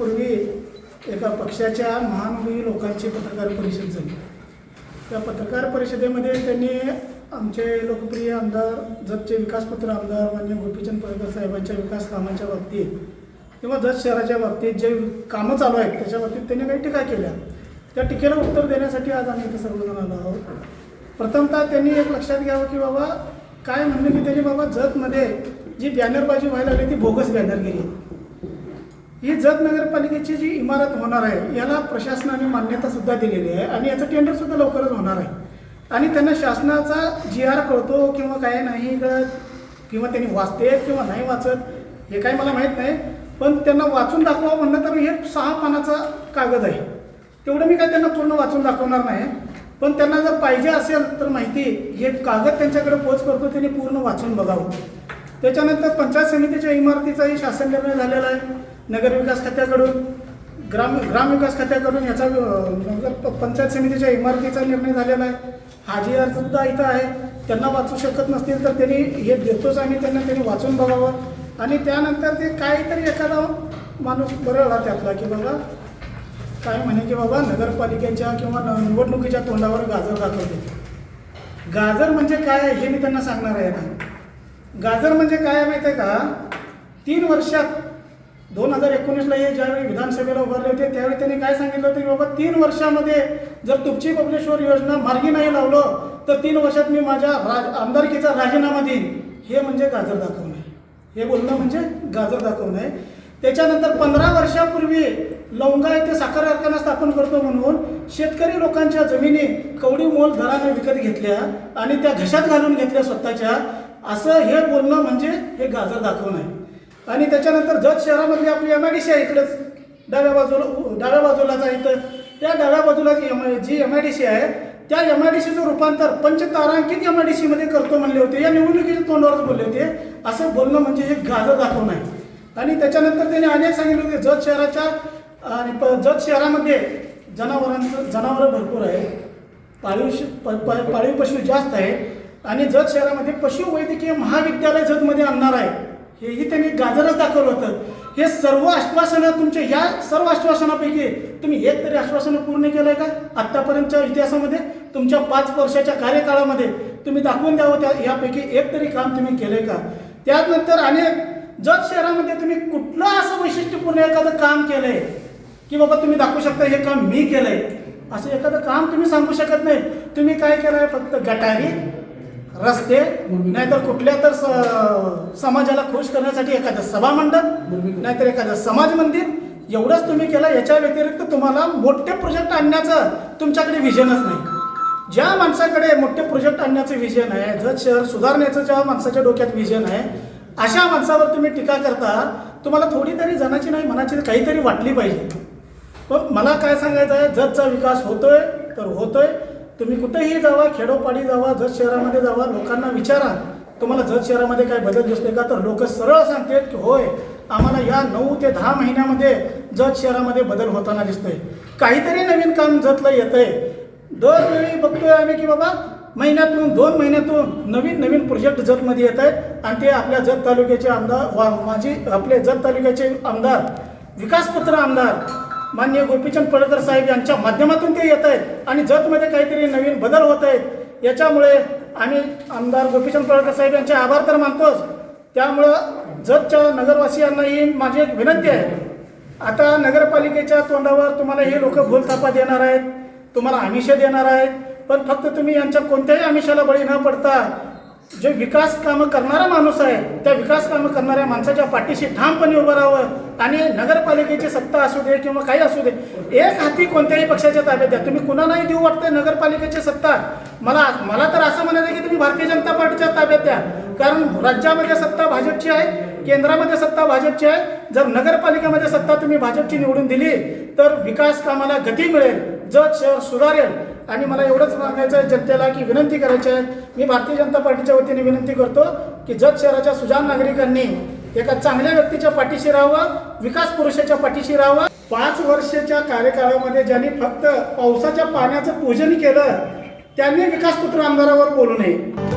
एका पक्षाच्या महानुभवी लोकांची पत्रकार परिषद झाली. त्या पत्रकार परिषदेमध्ये त्यांनी आमचे लोकप्रिय आमदार जतचे विकासपत्र आमदार मान्य गोपीचंद पडळकर साहेबांच्या विकास कामांच्या बाबतीत किंवा जत शहराच्या बाबतीत जे कामं चालू आहेत त्याच्या बाबतीत त्यांनी काही टीका केल्या. त्या टीकेला उत्तर देण्यासाठी आज आम्ही इथं सर्वजण आलो आहोत. प्रथमतः त्यांनी एक लक्षात घ्यावं की बाबा काय म्हणलं की त्यांनी बाबा जतमध्ये जी बॅनरबाजी व्हायला लागली ती बोगस बॅनरगिरी आहे. ही जत नगरपालिकेची जी इमारत होणार आहे याला प्रशासनाने मान्यता सुद्धा दिलेली आहे आणि याचं टेंडर सुद्धा लवकरच होणार आहे. आणि त्यांना शासनाचा जी आर कळतो किंवा काय नाही कळत किंवा त्यांनी वाचतेत किंवा नाही वाचत हे काही मला माहीत नाही पण त्यांना वाचून दाखवा म्हणलं तर हे सहा पानाचा कागद आहे. तेवढं मी काय त्यांना पूर्ण वाचून दाखवणार नाही. पण त्यांना जर पाहिजे असेल तर माहिती हे कागद त्यांच्याकडे पोच करतो त्यांनी पूर्ण वाचून बघावं. त्याच्यानंतर पंचायत समितीच्या इमारतीचाही शासन निर्णय झालेला आहे. नगरविकास खात्याकडून ग्राम ग्रामविकास खात्याकडून याचा नगर पंचायत समितीच्या इमारतीचा निर्णय झालेला आहे. हाजी सुद्धा इथं आहे. त्यांना वाचू शकत नसतील तर त्यांनी हे देतोच आम्ही त्यांना त्यांनी वाचून बघावं. आणि त्यानंतर ते काहीतरी एखादा माणूस बरळला त्यातला की बाबा काय म्हणे की बाबा नगरपालिकेच्या किंवा न- निवडणुकीच्या तोंडावर गाजर दाखवते. गाजर म्हणजे काय आहे हे मी त्यांना सांगणार आहे ना. गाजर म्हणजे काय माहिती आहे का? तीन वर्षात दोन हजार एकोणीसला हे ज्यावेळी विधानसभेला उभारले होते त्यावेळी त्यांनी काय सांगितलं होतं की बाबा तीन वर्षामध्ये जर तुमची बबलेश्वर योजना मार्गी नाही लावलं तर तीन वर्षात मी माझ्या राज आमदारकीचा राजीनामा देईन. हे म्हणजे गाजर दाखवणं आहे. हे बोलणं म्हणजे गाजर दाखवणं आहे. त्याच्यानंतर पंधरा वर्षापूर्वी लवंगा येथे साखर कारखाना स्थापन करतो म्हणून शेतकरी लोकांच्या जमिनी कवडी मोल दराने विकत घेतल्या आणि त्या घशात घालून घेतल्या स्वतःच्या. असं हे बोलणं म्हणजे हे गाजर दाखवणं आहे. आणि त्याच्यानंतर जत शहरामधली आपली एम आय डी सी आहे इकडंच. डाव्या बाजूला डाव्या बाजूलाच आहे इथं. त्या डाव्या बाजूला G M G M I D C आहे त्या एम आय डी सीचं रूपांतर पंचतारांकित एम आय डी सीमध्ये करतो म्हणले होते. या निवडणुकीच्या तोंडावरच बोलले होते. असं बोलणं म्हणजे हे गाजर दाखवणं आहे. आणि त्याच्यानंतर त्यांनी अनेक सांगितले होते जत शहराच्या आणि प जत शहरामध्ये जनावरांचं जनावरं भरपूर आहे. पाळीव श- प- पाळीव पशु जास्त आहे. आणि जत शहरामध्ये पशुवैद्यकीय महाविद्यालय जतमध्ये आणणार आहे. हेही त्यांनी गाजरच दाखवलं होतं. हे सर्व आश्वासनं तुमच्या ह्या सर्व आश्वासनापैकी तुम्ही एक तरी आश्वासनं पूर्ण केलंय का? आत्तापर्यंतच्या इतिहासामध्ये तुमच्या पाच वर्षाच्या कार्यकाळामध्ये तुम्ही दाखवून द्यावं त्या यापैकी एक तरी काम तुम्ही केलंय का? त्यानंतर अनेक जत शहरामध्ये तुम्ही कुठलं असं वैशिष्ट्यपूर्ण एखादं काम केलंय की बाबा तुम्ही दाखवू शकता हे काम मी केलंय? असं एखादं काम तुम्ही सांगू शकत नाही. तुम्ही काय केलंय? फक्त गटारी रस्ते नाहीतर कुठल्या तर स- समाजाला खुश करण्यासाठी एखादं सभामंडप नाहीतर एखादं समाज मंदिर एवढंच तुम्ही केलं याच्या व्यतिरिक्त तुम्हाला मोठे प्रोजेक्ट आणण्याचं तुमच्याकडे व्हिजनच नाही. ज्या माणसाकडे मोठे प्रोजेक्ट आणण्याचं व्हिजन आहे जर शहर सुधारण्याचं ज्या माणसाच्या डोक्यात व्हिजन आहे अशा माणसावर तुम्ही टीका करता तुम्हाला थोडी तरी जनाची नाही मनाची काहीतरी वाटली पाहिजे. पण मला काय सांगायचं आहे जतचा विकास होतोय तर होतोय. तुम्ही कुठेही जावा खेडोपाडी जावा जत शहरामध्ये जावा लोकांना विचारा. तुम्हाला जत शहरामध्ये काय बदल दिसतोय का? तर लोक सरळ सांगतात की होय आम्हाला या नऊ ते दहा महिन्यामध्ये जत शहरामध्ये बदल होताना दिसतोय. काहीतरी नवीन काम जतला येतंय. दरवेळी बघतोय आम्ही की बाबा महिन्यातून दोन महिन्यातून नवीन नवीन प्रोजेक्ट जतमध्ये येत आहेत आणि ते आपल्या जत तालुक्याचे आमदार वा माझी आपले जत तालुक्याचे आमदार विकासपत्र आमदार माननीय गोपीचंद पडळकर साहेब यांच्या माध्यमातून ते येत आहेत आणि जतमध्ये काहीतरी नवीन बदल होत आहेत. याच्यामुळे आम्ही आमदार गोपीचंद पडळकर साहेब यांचे आभार तर मानतोच. त्यामुळं जतच्या नगरवासियांना ही माझी एक विनंती आहे. आता नगरपालिकेच्या तोंडावर तुम्हाला हे लोक भूलथापा देणार आहेत तुम्हाला आमिषे देणार आहेत पण फक्त तुम्ही यांच्या कोणत्याही आमिषाला बळी न पडता जे विकास कामं करणारा माणूस आहे त्या विकास कामं करणाऱ्या माणसाच्या पाठीशी ठामपणे उभं राहावं आणि नगरपालिकेची सत्ता असू दे किंवा काही असू दे एक हाती कोणत्याही पक्षाच्या ताब्यात द्या. तुम्ही कुणालाही देऊ वाटतंय नगरपालिकेची सत्ता? मला मला तर असं म्हणायचं की तुम्ही भारतीय जनता पार्टीच्या ताब्यात द्या. कारण राज्यामध्ये सत्ता भाजपची आहे केंद्रामध्ये सत्ता भाजपची आहे. जर नगरपालिकेमध्ये सत्ता तुम्ही भाजपची निवडून दिली तर विकास कामाला गती मिळेल जग शहर सुधारेल. आणि मला एवढंच मागायचं आहे जनतेला की विनंती करायची आहे. मी भारतीय जनता पार्टीच्या वतीने विनंती करतो की जत शहराच्या सुजान नागरिकांनी एका चांगल्या व्यक्तीच्या पाठीशी राहावं विकास पुरुषाच्या पाठीशी राहावं. पाच वर्षाच्या कार्यकाळामध्ये ज्यांनी फक्त पावसाच्या पाण्याचं पूजन केलं त्यांनी विकासपुत्र आमदारावर बोलू नये.